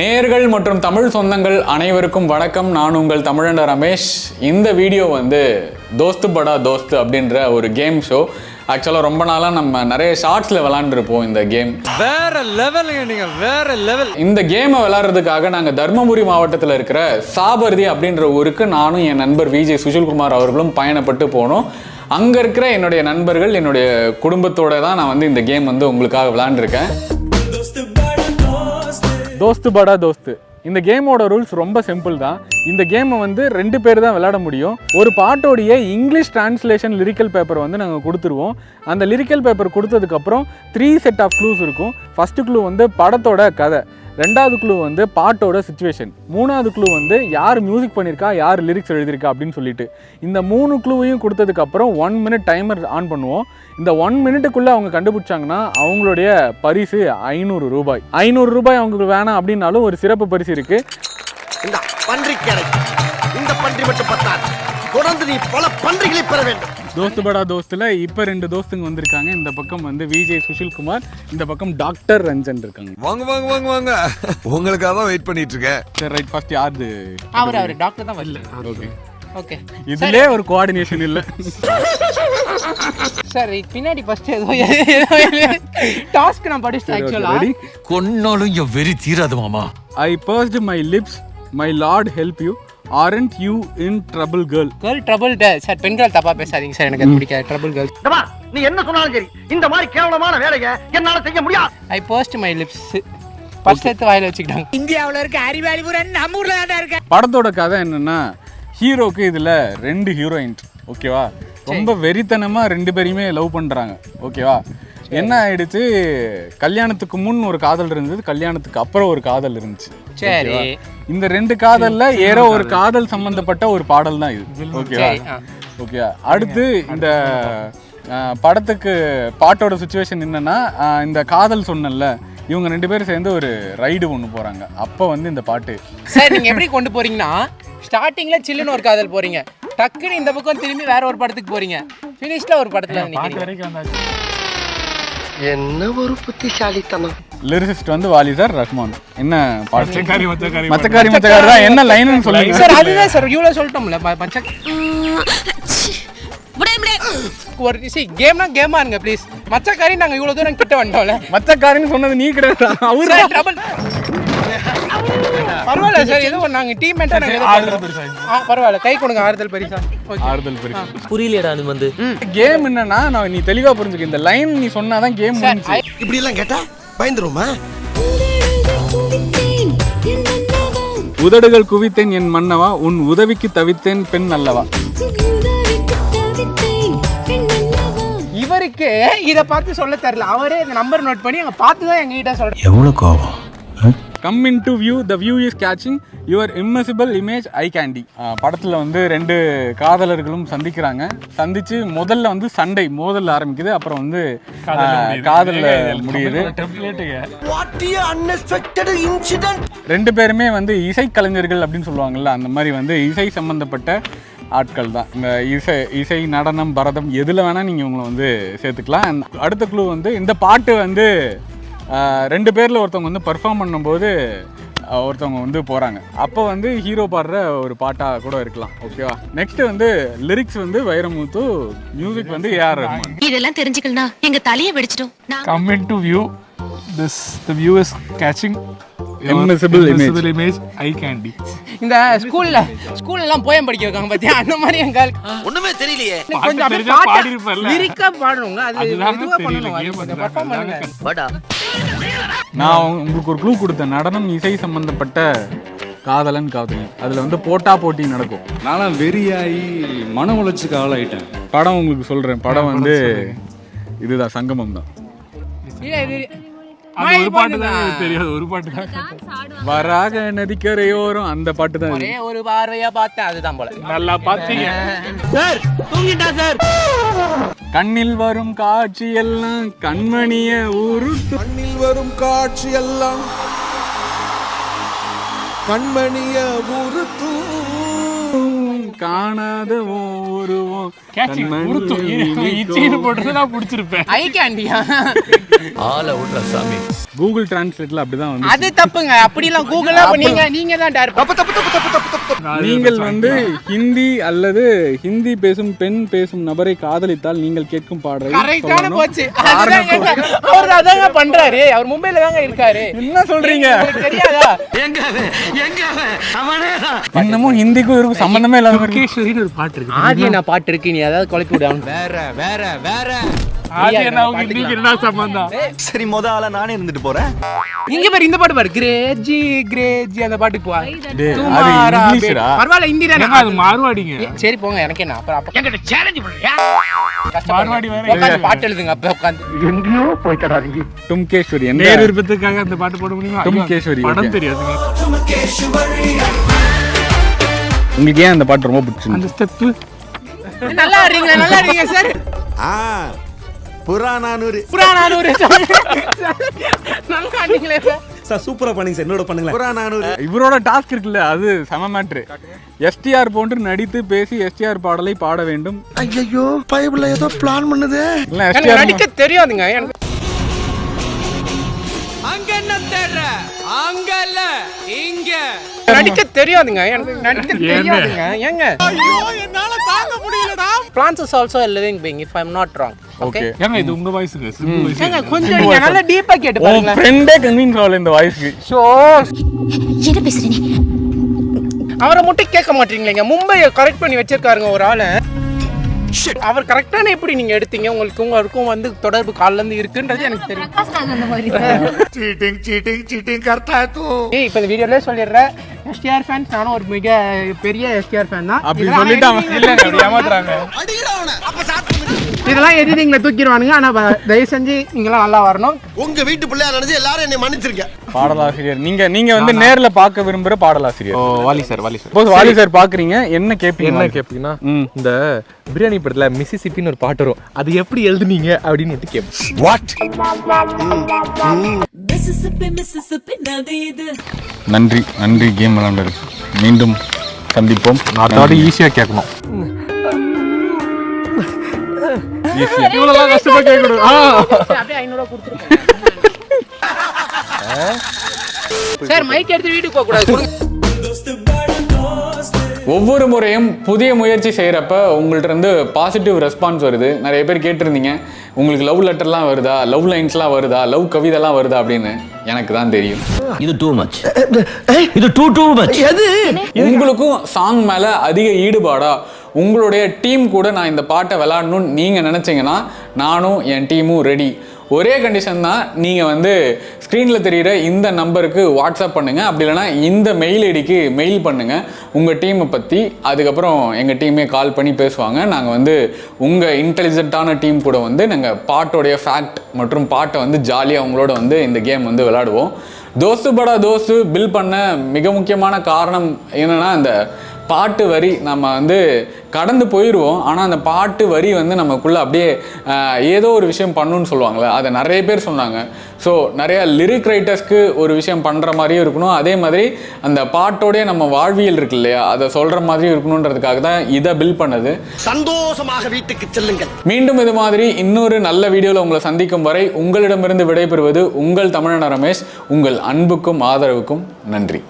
நேர்கள் மற்றும் தமிழ் சொந்தங்கள் அனைவருக்கும் வணக்கம். நான் உங்கள் தமிழண்ட ரமேஷ். இந்த வீடியோ வந்து தோஸ்து படா தோஸ்து அப்படின்ற ஒரு கேம் ஷோ ஆக்சுவலாக ரொம்ப நாளாக நம்ம நிறைய ஷார்ட்ஸில் விளாண்டுருப்போம் இந்த கேம் வேற லெவலுங்க நீங்க வேற லெவல் இந்த கேமை விளாட்றதுக்காக நாங்கள் தருமபுரி மாவட்டத்தில் இருக்கிற சாபர்தி அப்படின்ற ஊருக்கு நானும் என் நண்பர் விஜய் சுஷில்குமார் அவர்களும் பயணப்பட்டு போனோம். அங்கே இருக்கிற என்னுடைய நண்பர்கள் என்னுடைய குடும்பத்தோட தான் நான் வந்து இந்த கேம் வந்து உங்களுக்காக விளாண்டுருக்கேன். தோஸ்து படா தோஸ்து. இந்த கேமோட ரூல்ஸ் ரொம்ப சிம்பிள் தான். இந்த கேமை வந்து ரெண்டு பேர் தான் விளையாட முடியும். ஒரு பாட்டோடைய இங்கிலீஷ் டிரான்ஸ்லேஷன் லிரிக்கல் பேப்பர் வந்து நாங்கள் கொடுத்துருவோம். அந்த லிரிக்கல் பேப்பர் கொடுத்ததுக்கப்புறம் த்ரீ செட் ஆஃப் க்ளூஸ் இருக்கும். ஃபஸ்ட்டு க்ளூ வந்து படத்தோட கதை. ரெண்டாவது க்ளூ வந்து பாட்டோட சுச்சுவேஷன் மூணாவது க்ளூ வந்து யார் மியூசிக் பண்ணியிருக்கா யார் லிரிக்ஸ் எழுதியிருக்கா அப்படின்னு சொல்லிட்டு. இந்த மூணு க்ளூவையும் கொடுத்ததுக்கப்புறம் ஒன் மினிட் டைமர் ஆன் பண்ணுவோம். இந்த ஒன் மினிட்டுக்குள்ளே அவங்க கண்டுபிடிச்சாங்கன்னா அவங்களுடைய பரிசு ஐநூறு ரூபாய். ஐநூறு ரூபாய் அவங்களுக்கு வேணாம் அப்படின்னாலும் ஒரு சிறப்பு பரிசு இருக்குது இந்த பன்றி கிடைக்கும் இந்த பன்றி மட்டும் பத்தாது. தொடர்ந்து நீ பல பன்றிகளை பெற வேண்டும். தோஸ்து படா தோஸ்தில் இப்போ ரெண்டு தோஸ்துங்க வந்திருக்காங்க. இந்த பக்கம் வந்து விஜய் சுஷில்குமார் இந்த பக்கம் டாக்டர் ரஞ்சன் இருக்காங்க. வாங்க வாங்க வாங்க வாங்க. உங்களுக்காக தான் வெயிட் பண்ணிட்டு இருக்கேன். சரி ரைட் ஃபர்ஸ்ட் யாருது அவர் அவர். டாக்டர் தான் வரல ஓகே ஓகே இதுலயே ஒரு கோஆர்டினேஷன் இல்லை. சார் பின்னாடி ஃபர்ஸ்ட் ஏதோ டாஸ்க் நான் படிச்சிட்டேன் ஆக்சுவலா கொன்னாலும் என் வெறி தீராது மாமா. I burst my lips my lord help you aren't you in trouble girl girl trouble sir பெண்கள் தப்பா பேசாதீங்க சார் எனக்கு அது பிடிக்காது. ட்ரபிள் கேர்ள் நீ என்ன சொன்னாலும் சரி இந்த மாதிரி கேவலமான வேலையை என்னால செய்ய முடியாது. ஐ பர்ஸ்ட் மை லிப்ஸ் எடுத்து வாயில வச்சுக்கிட்டாங்க. படத்தோட கதை என்னன்னா ஹீரோக்கு இதுல ரெண்டு ஹீரோயின் ஓகேவா ரொம்ப வெறித்தனமா ரெண்டு பேரையுமே லவ் பண்றாங்க ஓகேவா என்ன ஆயிடுச்சு? கல்யாணத்துக்கு முன் ஒரு காதல் இருந்தது கல்யாணத்துக்கு அப்புறம் ஒரு காதல் இருந்துச்சு. சரி? இந்த ரெண்டு காதல்ல ஏதோ ஒரு காதல். சம்பந்தப்பட்ட ஒரு பாடல் தான் இது. ஓகேவா. ஓகே. அடுத்து இந்த படத்துக்கு பாட்டோட சுச்சுவேஷன் என்னன்னா இந்த காதல் சொன்னேன்ல இவங்க ரெண்டு பேரும் சேர்ந்து ஒரு ரைடு ஒன்று போறாங்க. அப்போ வந்து இந்த பாட்டு. சார் நீங்க எப்படி கொண்டு போறீங்கன்னா ஸ்டார்டிங்ல சில்லுன்னு ஒரு காதல் போறீங்க. டக்குன்னு இந்த பக்கம் திரும்பி வேற ஒரு படத்துக்கு போறீங்க. ஃபினிஷ்ல ஒரு படத்துல வந்தாச்சு. என்ன ஒரு புத்திசாலித்தனம். லிரிசிஸ்ட் வந்து வாலி சார் ரஹ்மான். என்ன பாட்டு? மச்சக்காரி மச்சக்காரி மச்சக்காரி தான். என்ன லைன்னு சொல்லுங்க. சார் அதுதான் சார். இவ்வளவு சொல்லிட்டோம்ல ம- மச்ச ஒரு சி கேம்னா கேமா இருங்க ப்ளீஸ் மச்சக்காரி நாங்க இவ்வளவு தூரம் கிட்ட வந்துட்டோம்ல. மச்சக்காரின்னு சொன்னது நீ கிடையாது. அவரு சார் டபுள் பரவாயில்ல சார் ஏதோ நாங்க டீம் மேட்டா நாங்க. ஆ பரவாயில்ல. கை கொடுங்க ஆறுதல் பரிசா. ஓகே. ஆறுதல் பரிசு. புரியலடா அது வந்து. கேம் என்னன்னா நான் நீ தெளிவா புரிஞ்சுக்க இந்த லைன் நீ சொன்னாதான் கேம் முடிஞ்சு இப்படி எல்லாம் கேட்டா பயந்துருமா உதடுகள் குவித்தேன் என் மன்னவா உன் உதவிக்கு தவித்தேன் பெண் அல்லவா? இவருக்கு இத பார்த்து சொல்ல தெரியல. அவரே இந்த நம்பர் நோட் பண்ணி அங்க பார்த்து தான் எங்ககிட்ட சொல்றாரு எவ்வளவு கோவம் come in to view the view is catching your impossible image eye candy படத்தில் வந்து ரெண்டு காதலர்களும் சந்திக்கிறாங்க. சந்திச்சு முதல்ல வந்து சண்டை மோதல் ஆரம்பிக்குது. அப்புறம் வந்து காதலில் முடியுது. வாட் அன்எக்ஸ்பெக்டட் இன்சிடென்ட் ரெண்டு பேருமே வந்து இசைக்கலைஞர்கள் அப்படின்னு சொல்லுவாங்கல்ல அந்த மாதிரி வந்து இசை சம்பந்தப்பட்ட ஆட்கள் தான். இந்த இசை இசை நடனம் பரதம் எதில் வேணால் நீங்கள் இவங்களை வந்து சேர்த்துக்கலாம். அடுத்த குழு வந்து இந்த பாட்டு வந்து ரெண்டு பேரில் ஒருத்தவங்க வந்து பர்ஃபார்ம் பண்ணும்போது ஒருத்தவங்க வந்து போகிறாங்க அப்போ வந்து ஹீரோ பாடுற ஒரு பாட்டாக கூட இருக்கலாம். ஓகேவா நெக்ஸ்ட் வந்து லிரிக்ஸ் வந்து வைரமுத்து மியூசிக் வந்து ஏஆர் ரஹ்மான் இதெல்லாம் தெரிஞ்சுக்கலனா எங்க தலைய வெடிச்சிடும். நான் come into view. This the view is image. invisible image eye candy. இந்த ஸ்கூல்ல ஸ்கூல்ல எல்லாம் போயம் படிக்க வைக்காங்க பாத்தியா? அந்த மாதிரி எங்க ஒண்ணுமே தெரியலையே. கொஞ்சம் அப்படியே பாட்டா பாடியிருப்பார்ல. லிரிக்கா பாடணுங்க அது இதுவா. பெர்ஃபார்ம் பண்ணுங்க வாடா. நான் உங்களுக்கு ஒரு க்ளூ கொடுத்தேன். நடனம் இசை சம்பந்தப்பட்ட காதலன் காதலி அதில் வந்து போட்டா போட்டி நடக்கும். நான்லாம் வெறியாகி மன உளைச்சுக்கு ஆளாயிட்டேன். படம் உங்களுக்கு சொல்கிறேன் படம் வந்து இதுதான் சங்கமம் தான் ஒரு பாட்டு தான் தெரியாது ஒரு பாட்டு தான். வராக நதிக்கரையோரம் அந்த பாட்டு தான். ஒரே ஒரு பார்வையா பார்த்தேன் அதுதான் போல. நல்லா பாத்தீங்க கண்ணில் வரும் காட்சி எல்லாம் கண்மணிய உருட்டு. கண்ணில் வரும் காட்சி எல்லாம் கண்மணிய உறுத்தும் காணாத நினைக்கும். இச்சின்னு போட்டு நான் பிடிச்சிருப்பேன் ஐ கேண்டியா ஆளை விட்ற சாமி. கூகுள் டிரான்ஸ்லேட்ல அப்படிதான் வந்து அது தப்புங்க. அப்படிலாம் கூகுளா நீங்க நீங்க தான் டேர் தப்பு தப்பு தப்பு தப்பு தப்பு தப்பு நீங்கள் வந்து ஹிந்தி அல்லது ஹிந்தி பேசும் பெண் பேசும் நபரை காதலித்தால் நீங்கள் கேட்கும் பாடலை கரெக்டான. போச்சு. எங்க- அவர் அதாங்க பண்றாரு. அவர் மும்பைல தாங்க இருக்காரு. என்ன சொல்றீங்க? உங்களுக்கு தெரியாதா? இன்னமும் ஹிந்திக்கும் இருக்கும் சம்பந்தமே இல்லாத ஒரு பாட்டு இருக்கு. ஆதியனா பாட்டு இருக்கு. நீ ஏதாவது குழப்பி விடு வேற வேற வேற. என்ன சம்பந்தம்? சரி முத ஆளா நானே இருந்துட்டு போறேன். இங்க பாரு இந்த பாட்டு பாரு. கிரேஜி கிரேஜி அந்த பாட்டுக்கு போ. பரவாயில்ல ஹிந்தி தானே. அது மாறுவாடிங்க ஏ, சரி போங்க எனக்கு என்ன அப்புறம் அப்ப எங்கிட்ட சேலஞ்ச் பண்ணுறியா? மார்வாடி வேற. உட்காந்து பாட்டு எழுதுங்க அப்ப உட்காந்து. டும்கேஸ்வரி எந்த நேர் விருப்பத்துக்காக அந்த பாட்டு போட முடியுமா? ஐயோ, முகேஸ்வரி, படம். தெரியாதுங்க. உங்களுக்கு ஏன் அந்த பாட்டு ரொம்ப பிடிச்சிருந்து அந்த ஸ்டெப்பு. நல்லா இருக்கீங்க நல்லா இருக்கீங்க சார். ஆ. புறாநானூறு புறாநானூறு நல்லா ஆடிங்களே சார் சூப்பரா பண்ணுங்க சார். என்னோட பண்ணுங்களேன். புறாநானூறு இவரோட டாஸ்க் இருக்குல்ல அது செம மேட்ரு எஸ்டிஆர் போன்று நடித்து பேசி எஸ்டிஆர் பாடலை பாட வேண்டும். ஐயோ பைபிள்ல ஏதோ பிளான் பண்ணுது. நடிக்க தெரியாதுங்க. எனக்கு அங்க என்ன தேடுற? அங்க இல்ல இங்க. நடிக்க தெரியாதுங்க. எனக்கு நடிக்க தெரியாதுங்க. ஏங்க? Plans is also a living being if i'm not wrong. Okay okay. ஏங்க இது உங்க வாய்ஸுங்க சிம்பு வாய்ஸ் ஏங்க கொஞ்சம் நீங்க நல்லா டீப்பா கேட்டு பாருங்க ஃப்ரெண்டே கன்வின்ஸ் ஆகல இந்த வாய்ஸ்க்கு ஷோ. என்ன பேசுற நீ அவரை மட்டும் கேட்க மாட்டீங்களேங்க. மும்பையை கரெக்ட் பண்ணி வச்சிருக்காருங்க ஒரு ஆளு. ஷிட் அவர் கரெக்டான எப்படி நீங்க எடுத்தீங்க? உங்களுக்கு உங்களுக்கும் வந்து தொடர்பு கால்ல இருந்து இருக்குன்றது எனக்கு தெரியும். சீட்டிங் சீட்டிங் சீட்டிங் கரெக்டா தூ. ஏய் இப்போ இந்த வீடியோல சொல்லிடுறேன். எஸ்டிஆர் ஃபேன்ஸ் நானும் ஒரு மிக பெரிய எஸ்டிஆர் ஃபேன் தான். அப்படி சொல்லிட்டாங்க. இல்ல ஏமாத்துறாங்க. அடிடா அவன. அப்ப இதெல்லாம் எடிட்டிங்ல தூக்கிடுவானுங்க. ஆனா தயவு செஞ்சு நீங்களாம் நல்லா வரணும். உங்க வீட்டு பிள்ளையா நினைச்சு எல்லாரும் என்னை மன்னிச்சிருங்க. பாடலாசிரியர். நீங்க நீங்க வந்து நேர்ல பார்க்க விரும்புற பாடலாசிரியர். ஓ Vaali sir Vaali sir. Vaali sir பாக்குறீங்க என்ன கேப்பீங்க என்ன கேப்பீங்கன்னா. இந்த பிரியாணி படத்துல மிசிசிப்பின்னு ஒரு பாட்டு வரும். அது எப்படி எழுதுனீங்க அப்படின்னு வந்து கேட்போம் வாட் நன்றி நன்றி கேம் விளையாண்டது மீண்டும் சந்திப்போம். அதோட ஈஸியா கேட்கணும். ஈஸியா இவ்வளவு கஷ்டமா கேட்கணும் அப்படியே ஐநூறுவா கொடுத்துருக்கேன். சார் மைக் எடுத்து வீட்டுக்கு போக கூடாது. ஒவ்வொரு முறையும் புதிய முயற்சி செய்கிறப்ப உங்கள்ட்ட இருந்து பாசிட்டிவ் ரெஸ்பான்ஸ் வருது. நிறைய பேர் கேட்டிருந்தீங்க உங்களுக்கு லவ் லெட்டர்லாம் வருதா? லவ் லைன்ஸ்லாம் வருதா? லவ் கவிதைலாம் வருதா? அப்படின்னு. எனக்கு தான் தெரியும். இது டூ மச் இது டூ டூ மச் எது? உங்களுக்கும் சாங் மேலே அதிக ஈடுபாடா உங்களுடைய டீம் கூட நான் இந்த பாட்டை விளாடணும்னு நீங்கள் நினச்சிங்கன்னா நானும் என் டீமும் ரெடி ஒரே கண்டிஷன் தான் நீங்கள் வந்து ஸ்க்ரீனில் தெரிகிற இந்த நம்பருக்கு வாட்ஸ்அப் பண்ணுங்கள் அப்படி இல்லைன்னா இந்த மெயில் ஐடிக்கு மெயில் பண்ணுங்கள் உங்கள் டீமை பற்றி அதுக்கப்புறம் எங்கள் டீமே கால் பண்ணி பேசுவாங்க. நாங்கள் வந்து உங்கள் இன்டெலிஜென்ட்டான டீம் கூட வந்து நாங்கள் பாட்டோடைய ஃபேக்ட் மற்றும் பாட்டை வந்து ஜாலியாக உங்களோட வந்து இந்த கேம் வந்து விளாடுவோம். தோஸ்து படா தோஸ்து பில் பண்ண மிக முக்கியமான காரணம் என்னென்னா அந்த பாட்டு வரி நம்ம வந்து கடந்து போயிடுவோம் ஆனால் அந்த பாட்டு வரி வந்து நமக்குள்ளே அப்படியே ஏதோ ஒரு விஷயம் பண்ணுன்னு சொல்லுவாங்கள்ல அதை நிறைய பேர் சொன்னாங்க. ஸோ நிறைய லிரிக் ரைட்டர்ஸ்க்கு ஒரு விஷயம் பண்ணுற மாதிரியும் இருக்கணும். அதே மாதிரி அந்த பாட்டோடைய நம்ம வாழ்வியல் இருக்கு இல்லையா அதை சொல்கிற மாதிரியும் இருக்கணுன்றதுக்காக தான் இதை பில் பண்ணது. சந்தோஷமாக வீட்டுக்கு செல்லுங்கள். மீண்டும் இது மாதிரி இன்னொரு நல்ல வீடியோவில் உங்களை சந்திக்கும் வரை உங்களிடமிருந்து விடைபெறுவது உங்கள் தமிழன ரமேஷ். உங்கள் அன்புக்கும் ஆதரவுக்கும் நன்றி.